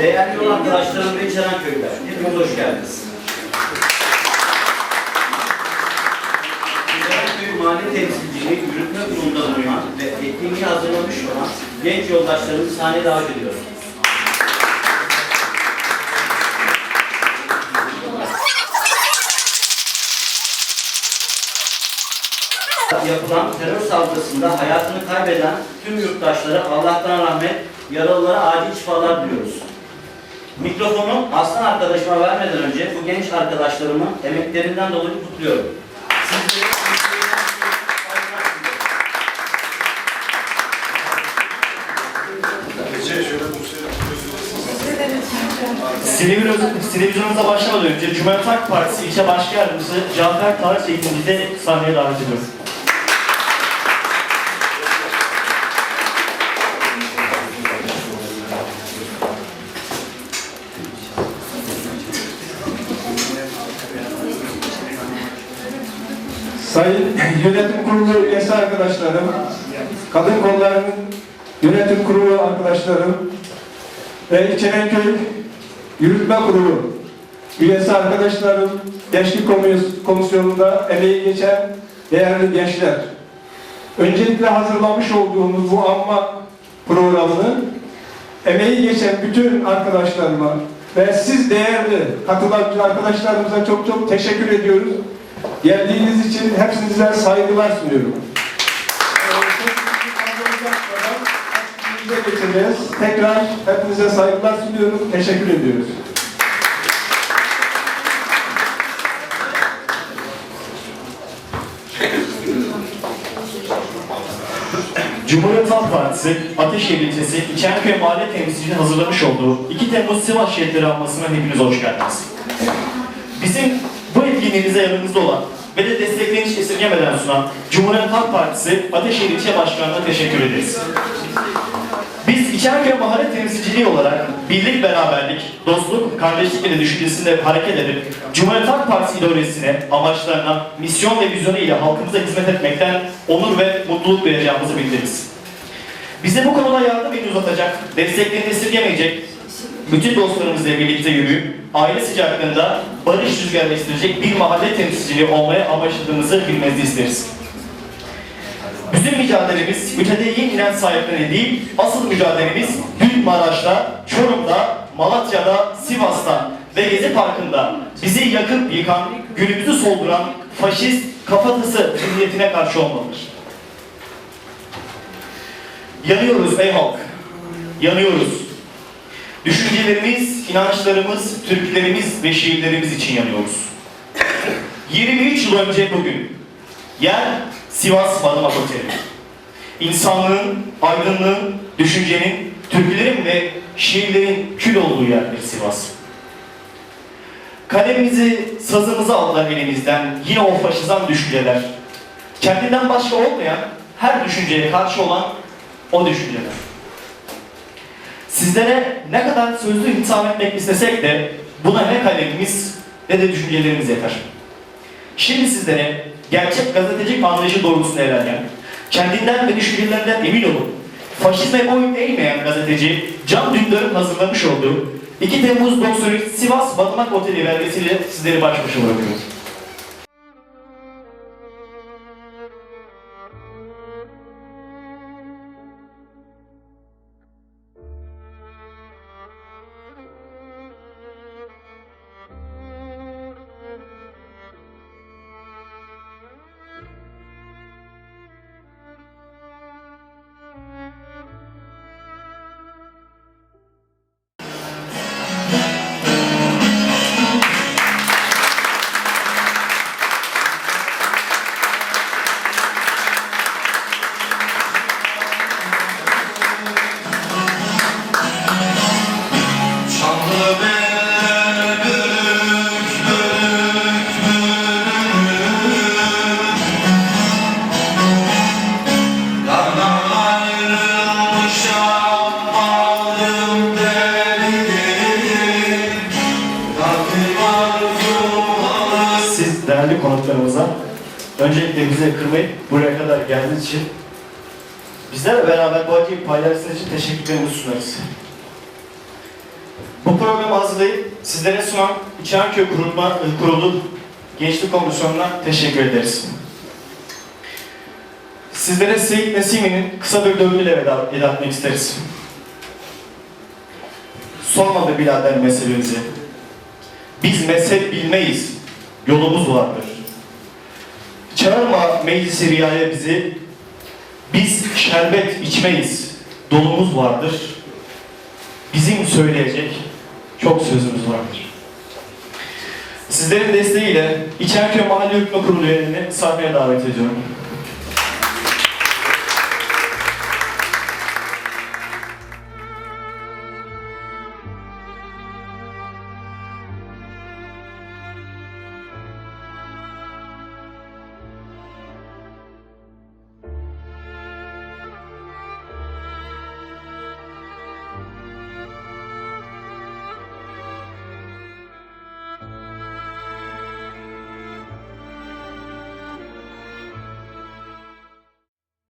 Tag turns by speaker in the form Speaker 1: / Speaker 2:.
Speaker 1: değerli yol arkadaşlarım ve içeren köyler, hepiniz hoş geldiniz. Köy Mahalle Temsilciliği Yürütme Kurulu'nda bulunan ve etkinliği hazırlamış olan genç yoldaşlarımızı sahneye davet ediyorum. yapılan terör saldırısında hayatını kaybeden tüm yurttaşlara Allah'tan rahmet, yaralılara acil şifalar diliyoruz. Mikrofonu aslan arkadaşıma vermeden önce bu genç arkadaşlarımı emeklerinden dolayı kutluyorum. Sizleri
Speaker 2: Silivri televizyonumuza başlamadan önce Cumhuriyet Halk Partisi İlçe Başkan Yardımcısı Cafer Tarık Bey'imizi de sahneye davet ediyoruz.
Speaker 3: Sayın Yönetim Kurulu üyesi arkadaşlarım, Kadın Kolları'nın Yönetim Kurulu arkadaşlarım ve İçerenköy Yürütme Kurulu üyesi arkadaşlarım, Gençlik Komis- Komisyonu'nda emeği geçen değerli gençler. Öncelikle hazırlamış olduğumuz bu anma programını emeği geçen bütün arkadaşlarıma ve siz değerli katılan arkadaşlarımıza çok çok teşekkür ediyoruz. Geldiğiniz için hepinize saygılar sunuyorum. Geçeceğiz. Tekrar hepinize saygılar sunuyorum. Teşekkür ediyoruz.
Speaker 2: Cumhuriyet Halk Partisi Ateşehir ilçesi İçerköy Mahalle Temsilciliğinin hazırlamış olduğu 2 Temmuz Sivas Şehitleri Anması'na hepiniz hoş geldiniz. Bizim bu etkinliğimize yanımızda olan ve de desteklerini esirgemeden sunan Cumhuriyet Halk Partisi Ateşehir İlçe Başkanı'na teşekkür ederiz. Biz İçerköy Mahalle Temsilciliği olarak birlik, beraberlik, dostluk, kardeşlik ile düşüncesinde hareket edip Cumhuriyet Halk Partisi ideolojisine, amaçlarına, misyon ve vizyonu ile halkımıza hizmet etmekten onur ve mutluluk duyacağımızı bildiririz. Bize bu konuda yardım elini uzatacak, desteklerini esirgemeyecek, bütün dostlarımızla birlikte yürüyüp aile sıcaklığında barış rüzgarı estirecek bir mahalle temsilciliği olmaya amaçladığımızı bilmenizi isteriz. Bizim mücadelemiz mütedeyyin inen sahiplerine değil, asıl mücadelemiz dün Maraş'ta, Çorum'da, Malatya'da, Sivas'ta ve Gezi Parkı'nda bizi yakıp yıkan, günümüzü solduran faşist kafatası zihniyetine karşı olmalıdır. Yanıyoruz ey halk, yanıyoruz. Düşüncelerimiz, inançlarımız, türkülerimiz ve şiirlerimiz için yanıyoruz. 23 yıl önce bugün yer Sivas Madımak Oteli. İnsanlığın, aydınlığın, düşüncenin, türkülerin ve şiirlerin kül olduğu yerdir Sivas. Kalemimizi, sazımızı aldılar elimizden yine o faşizan düşünceler. Kendinden başka olmayan, her düşünceye karşı olan o düşünceler. Sizlere ne kadar sözlü hitap etmek istesek de buna ne kalemimiz ne de düşüncelerimiz yeter. Şimdi sizlere gerçek gazetecilik anlayışı doğrultusunda ilerleyen, kendinden ve düşüncelerinden emin olup, faşizme boyun eğmeyen gazeteci Can Dündar'ın hazırlamış olduğu 2 Temmuz 93 Sivas Batımak Oteli belgesiyle sizleri baş başa bırakıyoruz. Thank. Öncelikle bize kırmayıp buraya kadar geldiğiniz için bizlerle beraber bu acıyı paylaştığınız için teşekkürlerimizi sunarız. Bu programı hazırlayıp sizlere sunan İçerköy Kurulma, Kurulu Gençlik Komisyonu'na teşekkür ederiz. Sizlere Seyit Nesimi'nin kısa bir dövgüyle veda, veda etmek isteriz. Sormadı birader meselemizi. Biz mezhep bilmeyiz, yolumuz vardır. Çağırma meclisi riyaya bizi, biz şerbet içmeyiz, dolumuz vardır. Bizim söyleyecek çok sözümüz vardır. Sizlerin desteğiyle İçerköy Mahalle Hükmü Kurulu üyelerini sahneye davet ediyorum.